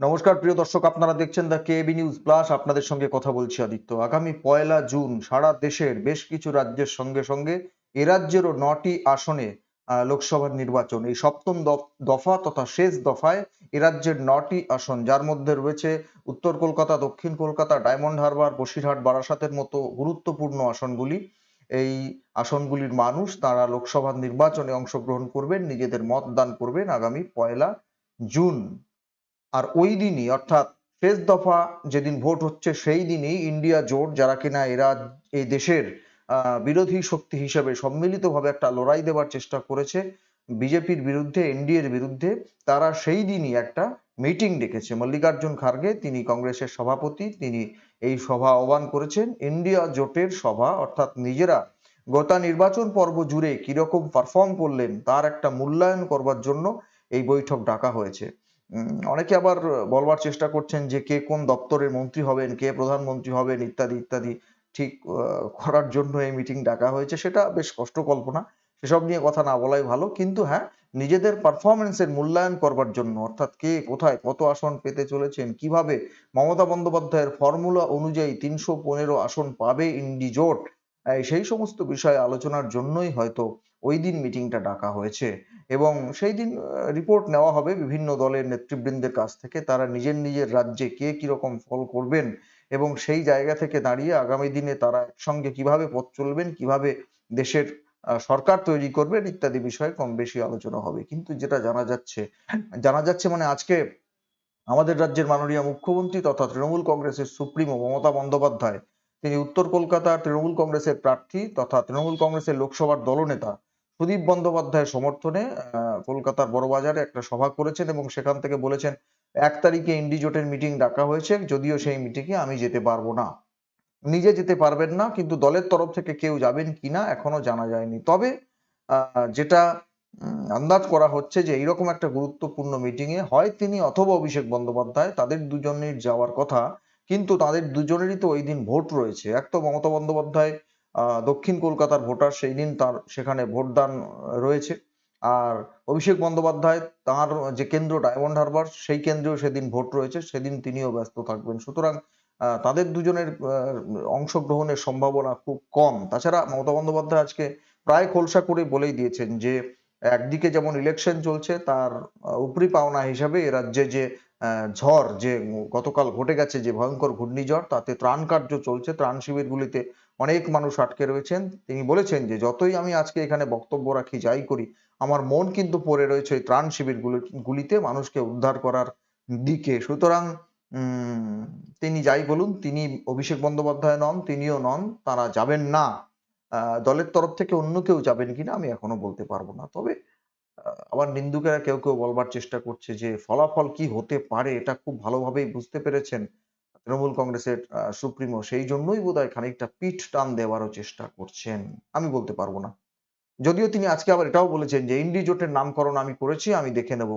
নমস্কার, প্রিয় দর্শক, আপনারা দেখছেন দ্য কেবি নিউজ প্লাস আপনাদের সঙ্গে কথা বলছি আদিত্য। আগামী পয়লা জুন সারা দেশের বেশ কিছু রাজ্যের সঙ্গে সঙ্গে এ রাজ্যেরও নটি আসনে লোকসভার নির্বাচন। এই সপ্তম দফ- দফা তথা শেষ দফায় এ রাজ্যের নটি আসন। যার মধ্যে রয়েছে উত্তর কলকাতা, দক্ষিণ কলকাতা, ডায়মন্ড হারবার, বসিরহাট, বারাসাতের মতো গুরুত্বপূর্ণ আসনগুলি। এই আসনগুলির মানুষ তারা লোকসভা নির্বাচনে অংশগ্রহণ করবেন, নিজেদের মত দান করবেন আগামী পয়লা জুন। আর ওই দিনই, অর্থাৎ শেষ দফা যেদিন ভোট হচ্ছে, সেই দিনই ইন্ডিয়া জোট, যারা কিনা এরা এই দেশের বিরোধী শক্তি হিসেবে সম্মিলিতভাবে একটা লড়াই দেওয়ার চেষ্টা করেছে, বিজেপির বিরুদ্ধে, এনডিএর বিরুদ্ধে, তারা সেই দিনই একটা মিটিং ডেকেছে। মল্লিকার্জুন খার্গে, তিনি কংগ্রেসের সভাপতি, তিনি এই সভা আহ্বান করেছেন, ইন্ডিয়া জোটের সভা, অর্থাৎ নিজেরা গোটা নির্বাচন পর্ব জুড়ে কীরকম পারফর্ম করলেন, তার একটা মূল্যায়ন করবার জন্য এই বৈঠক ডাকা হয়েছে। অনেকে আবার বলবার চেষ্টা করছেন যে কে কোন দপ্তরের মন্ত্রী হবেন, কে প্রধানমন্ত্রী হবেন, ইত্যাদি ইত্যাদি ঠিক করার জন্য এই মিটিং ডাকা হয়েছে। সেটা বেশ কষ্ট কল্পনা। সেসব নিয়ে কথা না বলাই ভালো। কিন্তু হ্যাঁ নিজেদের পারফরমেন্সের মূল্যায়ন করবার জন্য, অর্থাৎ কে কোথায় কত আসন পেতে চলেছেন, কীভাবে মমতা বন্দ্যোপাধ্যায়ের ফর্মুলা অনুযায়ী তিনশো পনেরো আসন পাবে ইন্ডি জোট এই সেই সমস্ত বিষয়ে আলোচনার জন্যই হয়তো ওই দিন মিটিংটা ডাকা হয়েছে। এবং সেই দিন রিপোর্ট নেওয়া হবে বিভিন্ন দলের নেতৃবৃন্দের কাছ থেকে, তারা নিজের নিজের রাজ্যে কে কীরকম ফল করবেন এবং সেই জায়গা থেকে দাঁড়িয়ে আগামী দিনে তারা একসঙ্গে কীভাবে পথ চলবেন, কীভাবে দেশের সরকার তৈরি করবেন ইত্যাদি বিষয়ে কম বেশি আলোচনা হবে। কিন্তু যেটা জানা যাচ্ছে জানা যাচ্ছে মানে আজকে আমাদের রাজ্যের মাননীয় মুখ্যমন্ত্রী তথা তৃণমূল কংগ্রেসের সুপ্রিমো মমতা বন্দ্যোপাধ্যায়, তিনি উত্তর কলকাতার তৃণমূল কংগ্রেসের প্রার্থী তথা তৃণমূল কংগ্রেসের লোকসভার দলনেতা সুদীপ বন্দ্যোপাধ্যায়ের সমর্থনে কলকাতার বড়বাজারে একটা সভা করেছেন এবং সেখান থেকে বলেছেন, এক তারিখে ইন্ডি জোটের মিটিং ডাকা হয়েছে, যদিও সেই মিটিংয়ে আমি যেতে পারব না। নিজে যেতে পারবেন না, কিন্তু দলের তরফ থেকে কেউ যাবেন কিনা এখনও জানা যায়নি। তবে যেটা আন্দাজ করা হচ্ছে যে এইরকম একটা গুরুত্বপূর্ণ মিটিং এ হয় তিনি অথবা অভিষেক বন্দ্যোপাধ্যায়, তাদের দুজনের যাওয়ার কথা, কিন্তু তাদের দুজনেরই তো ওই দিন ভোট রয়েছে। এক তো মমতা বন্দ্যোপাধ্যায় দক্ষিণ কলকাতার ভোটার সেই দিন তার সেখানে ভোটদান রয়েছে। আর অভিষেক বন্দ্যোপাধ্যায় তার যে কেন্দ্র ডায়মন্ড হারবার সেই কেন্দ্রেও সেদিন ভোট রয়েছে। সেদিন তিনিও ব্যস্ত থাকবেন। সুতরাং তাদের দুজনের অংশগ্রহণের সম্ভাবনা খুব কম। তাছাড়া মমতা বন্দ্যোপাধ্যায় আজকে প্রায় খোলসা করে বলেই দিয়েছেন যে, একদিকে যেমন ইলেকশন চলছে, তার উপরি পাওনা হিসাবে এ রাজ্যে যে ঝড় যে গতকাল ঘটে গেছে যে ভয়ঙ্কর ঘূর্ণিঝড়, তাতে ত্রাণ কার্য চলছে। ত্রাণ শিবিরগুলিতে অনেক মানুষ আটকে রয়েছেন। তিনি বলেছেন যে, যতই আমি আজকে এখানে বক্তব্য রাখি, যাই করি, আমার মন কিন্তু পড়ে রয়েছে ওই ত্রাণ শিবির গুলিতে মানুষকে উদ্ধার করার দিকে। সুতরাং তিনি যাই বলুন, তিনি অভিষেক বন্দ্যোপাধ্যায় নন, তিনিও নন, তারা যাবেন না। দলের তরফ থেকে অন্য কেউ যাবেন কিনা আমি এখনও বলতে পারব না। তবে আবার নিন্দুকেরা কেউ কেউ বলবার চেষ্টা করছে যে, ফলাফল কি হতে পারে, এটা খুব ভালোভাবেই বুঝতে পেরেছেন। তৃণমূল কংগ্রেসের সুপ্রিমো সেই জন্যই বোধহয় খানিকটা পিঠ টান দেওয়ারও চেষ্টা করছেন। আমি বলতে পারব না। যদিও তিনি আজকে আবার এটাও বলেছেন যে ইন্ডি জোটের নামকরণ আমি করেছি, আমি দেখে নেব।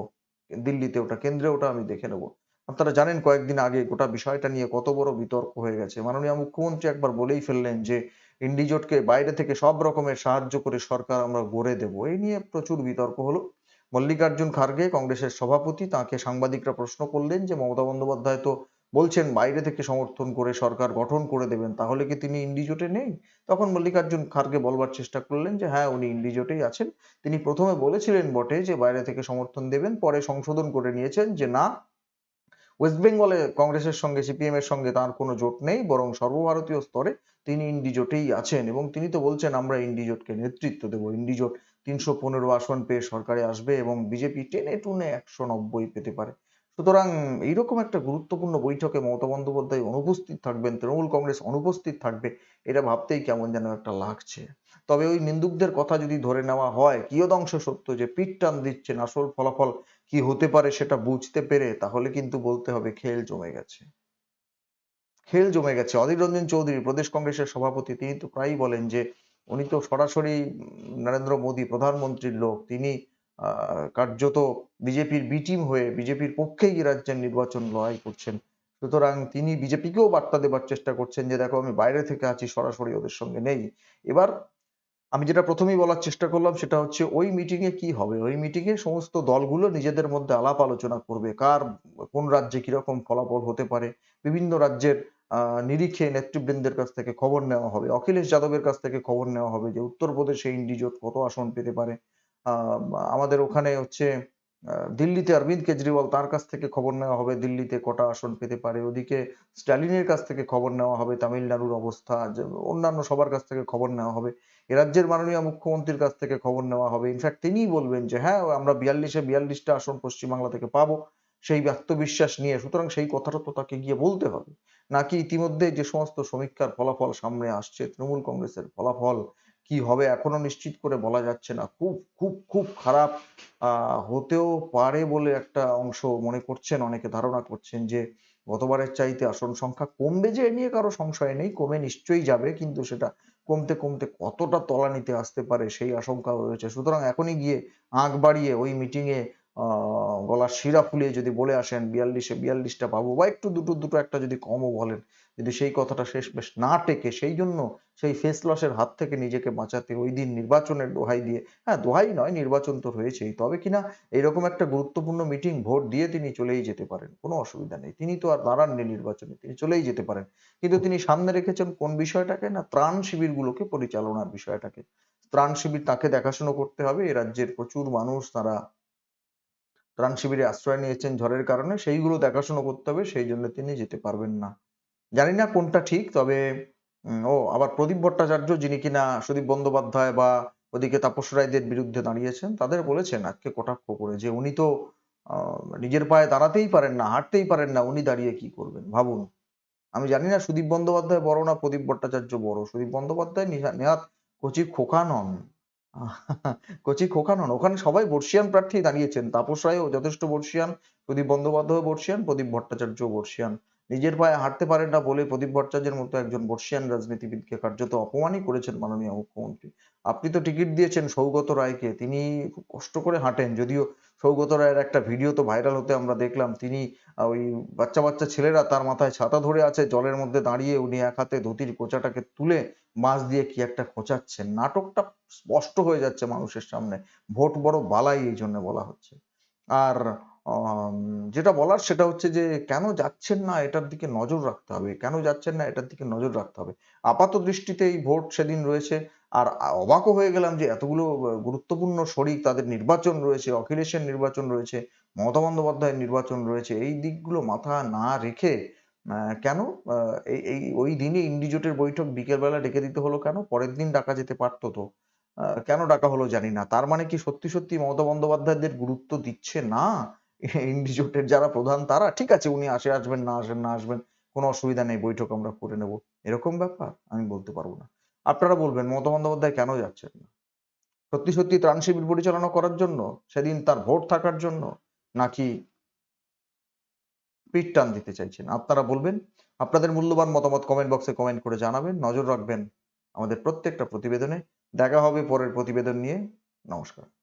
দিল্লিতে ওটা, কেন্দ্রে ওটা আমি দেখে নেব। আপনারা জানেন কয়েকদিন আগে গোটা বিষয়টা নিয়ে কত বড় বিতর্ক হয়ে গেছে। মাননীয় মুখ্যমন্ত্রী একবার বলেই ফেললেন যে ইন্ডি জোটকে বাইরে থেকে সব রকমের সাহায্য করে সরকার আমরা গড়ে দেব। এই নিয়ে প্রচুর বিতর্ক হলো। মল্লিকার্জুন খার্গে কংগ্রেসের সভাপতি, তাকে সাংবাদিকরা প্রশ্ন করলেন যে, মমতা বন্দ্যোপাধ্যায় তো বলছেন, বাইরে থেকে সমর্থন করে সরকার গঠন করে দেবেন, তাহলে কি তিনি ইন্ডি জোটে নেই? তখন মল্লিকার্জুন খার্গে বলবার চেষ্টা করলেন যে হ্যাঁ উনি ইন্ডি জোটেই আছেন। তিনি প্রথমে বলেছিলেন বটে যে, বাইরে থেকে সমর্থন দেবেন, পরে সংশোধন করে নিয়েছেন যে, না, ওয়েস্ট বেঙ্গলে কংগ্রেসের সঙ্গে, সিপিএম এর সঙ্গে তার কোনো জোট নেই, বরং সর্বভারতীয় স্তরে তিনি ইন্ডি জোটেই আছেন। এবং তিনি তো বলছেন, আমরা ইন্ডি জোটকে নেতৃত্ব দেবো। ইন্ডি জোট তিনশো পনেরো আসন পেয়ে সরকারে আসবে এবং বিজেপি টেনে টুনে একশো নব্বই পেতে পারে। সুতরাং এইরকম একটা গুরুত্বপূর্ণ বৈঠকে মমতা বন্দ্যোপাধ্যায় অনুপস্থিত থাকবেন, তৃণমূল কংগ্রেস অনুপস্থিত থাকবে, এটা ভাবতেই কেমন যেন একটা লাগছে। তবে ওই নিন্দুকদের কথা যদি ধরে নেওয়া হয় কিয়দংশ সত্য যে পিঠ টান দিচ্ছেন, আসল ফলাফল কি হতে পারে সেটা বুঝতে পেরে তাহলে কিন্তু বলতে হবে খেল জমে গেছে। খেল জমে গেছে। অধীর রঞ্জন চৌধুরী, প্রদেশ কংগ্রেসের সভাপতি, তিনি তো প্রায়ই বলেন যে, উনি তো সরাসরি নরেন্দ্র মোদী প্রধানমন্ত্রীর লোক, তিনি কার্যত বিজেপির বি টিম হয়ে বিজেপির পক্ষেই রাজ্যের নির্বাচন লড়াই করছেন। সুতরাং তিনি বিজেপিকেও বার্তা দেবার চেষ্টা করছেন যে, দেখো, আমি বাইরে থেকে আছি, সরাসরি ওদের সঙ্গে নেই। এবার আমি যেটা প্রথমেই বলার চেষ্টা করলাম, সেটা হচ্ছে ওই মিটিং এ কি হবে? ওই মিটিং এ সমস্ত দলগুলো নিজেদের মধ্যে আলাপ আলোচনা করবে। কার, কোন রাজ্যে কীরকম ফলাফল হতে পারে? বিভিন্ন রাজ্যের নিরিখে নেতৃবৃন্দের কাছ থেকে খবর নেওয়া হবে। অখিলেশ যাদবের কাছ থেকে খবর নেওয়া হবে যে, উত্তরপ্রদেশে ইন্ডিজোট কত আসন পেতে পারে? আমাদের ওখানে হচ্ছে দিল্লিতে অরবিন্দ কেজরিওয়াল তার কাছ থেকে খবর নেওয়া হবে। দিল্লিতে কটা আসন পেতে পারে। ওদিকে স্ট্যালিনের কাছ থেকে খবর নেওয়া হবে। তামিলনাড়ুর অবস্থা অন্যান্য সবার কাছ থেকে খবর নেওয়া হবে। এ রাজ্যের মাননীয় মুখ্যমন্ত্রীর কাছ থেকে খবর নেওয়া হবে। ইনফ্যাক্ট তিনিই বলবেন যে হ্যাঁ আমরা বিয়াল্লিশে বিয়াল্লিশটা আসন পশ্চিমবাংলা থেকে পাবো। সেই আত্মবিশ্বাস নিয়ে। সুতরাং সেই কথাটা তো তাকে গিয়ে বলতে হবে। নাকি ইতিমধ্যে যে সমস্ত সমীক্ষার ফলাফল সামনে আসছে, তৃণমূল কংগ্রেসের ফলাফল কি হবে এখনও নিশ্চিত করে বলা যাচ্ছে না। খুব খুব খুব খারাপ হতেও পারে বলে একটা অংশ মনে করছেন, অনেকে ধারণা করছেন যে গতবারের চাইতে আসন সংখ্যা কমবে যে নিয়ে কারও সংশয় নেই, কমে নিশ্চয়ই যাবে, কিন্তু সেটা কমতে কমতে কতটা তলানিতে আসতে পারে সেই আশঙ্কা রয়েছে। সুতরাং এখনই গিয়ে আঁক বাড়িয়ে ওই মিটিং এ আহ গলার শিরা ফুলিয়ে যদি বলে আসেন, বিয়াল্লিশে বিয়াল্লিশটা পাবো বা একটু দুটো দুটো একটা যদি কমও বলেন যদি সেই কথাটা শেষ বেশ না টেকে, সেই জন্য সেই ফেস লসের হাত থেকে নিজেকে বাঁচাতে ওই দিন নির্বাচনের দোহাই দিয়ে হ্যাঁ দোহাই নয়, নির্বাচন তো রয়েছেই। তবে কিনা এরকম একটা গুরুত্বপূর্ণ মিটিং ভোট দিয়ে তিনি চলেই যেতে পারেন, কোনো অসুবিধা নেই। তিনি তো আর দাঁড়াননি নির্বাচনে, তিনি চলেই যেতে পারেন। কিন্তু তিনি সামনে রেখেছেন কোন বিষয়টাকে না, ত্রাণ শিবিরগুলোকে পরিচালনার বিষয়টাকে। ত্রাণ শিবির তাকে দেখাশোনা করতে হবে, এ রাজ্যের প্রচুর মানুষ তারা ত্রাণ শিবিরে আশ্রয় নিয়েছেন ঝড়ের কারণে, সেইগুলো দেখাশোনা করতে হবে, সেই জন্য তিনি যেতে পারবেন না। জানি না কোনটা ঠিক, তবে ও আবার প্রদীপ ভট্টাচার্য যিনি কিনা সুদীপ বন্দ্যোপাধ্যায় বা ওদিকে তাপস রায়দের বিরুদ্ধে দাঁড়িয়েছেন, তাদের বলেছেন আজকে কটাক্ষ করে যে উনি তো নিজের পায়ে দাঁড়াতেই পারেন না, হাঁটতেই পারেন না, উনি দাঁড়িয়ে কি করবেন ভাবুন। আমি জানি না সুদীপ বন্দ্যোপাধ্যায় বড় না প্রদীপ ভট্টাচার্য বড়, সুদীপ বন্দ্যোপাধ্যায় নেহাত কচি খোকা নন। কচি খোকা নন, ওখানে সবাই বর্ষিয়ান প্রার্থী দাঁড়িয়েছেন, তাপস রায়ও যথেষ্ট বর্ষিয়ান প্রদীপ বন্দ্যোপাধ্যায় বর্ষিয়ান, প্রদীপ ভট্টাচার্য বর্ষিয়ান। নিজের পায়ে হাঁটতে পারেন না বলে প্রদীপ ভট্টাচার্যের মতো একজন বর্ষিয়ান রাজনীতিবিদকে কার্যত অপমানই করেছেন মাননীয় মুখ্যমন্ত্রী। আপনি তো টিকিট দিয়েছেন সৌগত রায়কে, তিনি খুব কষ্ট করে হাঁটেন, যদিও সৌগত রায়ের একটা ভিডিও তো ভাইরাল হতে আমরা দেখলাম, তিনি ওই বাচ্চা বাচ্চা ছেলেরা তার মাথায় ছাতা ধরে আছে, জলের মধ্যে দাঁড়িয়ে উনি এক হাতে ধুতির কোচাটাকে তুলে মাছ দিয়ে কি একটা খোঁচাচ্ছেন। নাটকটা স্পষ্ট হয়ে যাচ্ছে মানুষের সামনে, ভোট বড় বালাই এই জন্য বলা হচ্ছে। আর যেটা বলার সেটা হচ্ছে যে, কেন যাচ্ছেন না এটার দিকে নজর রাখতে হবে? কেন যাচ্ছেন না এটার দিকে নজর রাখতে হবে? আপাত দৃষ্টিতে এই ভোট সেদিন রয়েছে। আর অবাকও হয়ে গেলাম যে, এতগুলো গুরুত্বপূর্ণ শরিক তাদের নির্বাচন রয়েছে, অখিলেশের নির্বাচন রয়েছে, মমতা বন্দ্যোপাধ্যায়ের নির্বাচন রয়েছে। এই দিকগুলো মাথা না রেখে কেন? এই এই, ওই দিনে ইন্ডিজোটের বৈঠক বিকেলবেলা ডেকে দিতে হলো কেন? পরের দিন ডাকা যেতে পারতো তো। কেন ডাকা হলো জানি না। তার মানে কি সত্যি সত্যি মমতা বন্দ্যোপাধ্যায়দের গুরুত্ব দিচ্ছে না? ইন্ডিজোটের যারা প্রধান, তারা, ঠিক আছে, উনি আসে আসবেন, না আসেন, না আসবেন, কোনো অসুবিধা নেই, বৈঠক আমরা করে নেব। এরকম ব্যাপার? আমি বলতে পারব না। আপনারা বলবেন, মমতা বন্দ্যোপাধ্যায় কেন যাচ্ছেন না? সত্যি সত্যি ত্রাণ শিবির পরিচালনা করার জন্য, সেদিন তার ভোট থাকার জন্য নাকি পিঠ টান দিতে চাইছেন? আপনারা বলবেন, আপনাদের মূল্যবান মতামত কমেন্ট বক্সে কমেন্ট করে জানাবেন। নজর রাখবেন আমাদের প্রত্যেকটা প্রতিবেদনে। দেখা হবে পরের প্রতিবেদন নিয়ে। নমস্কার।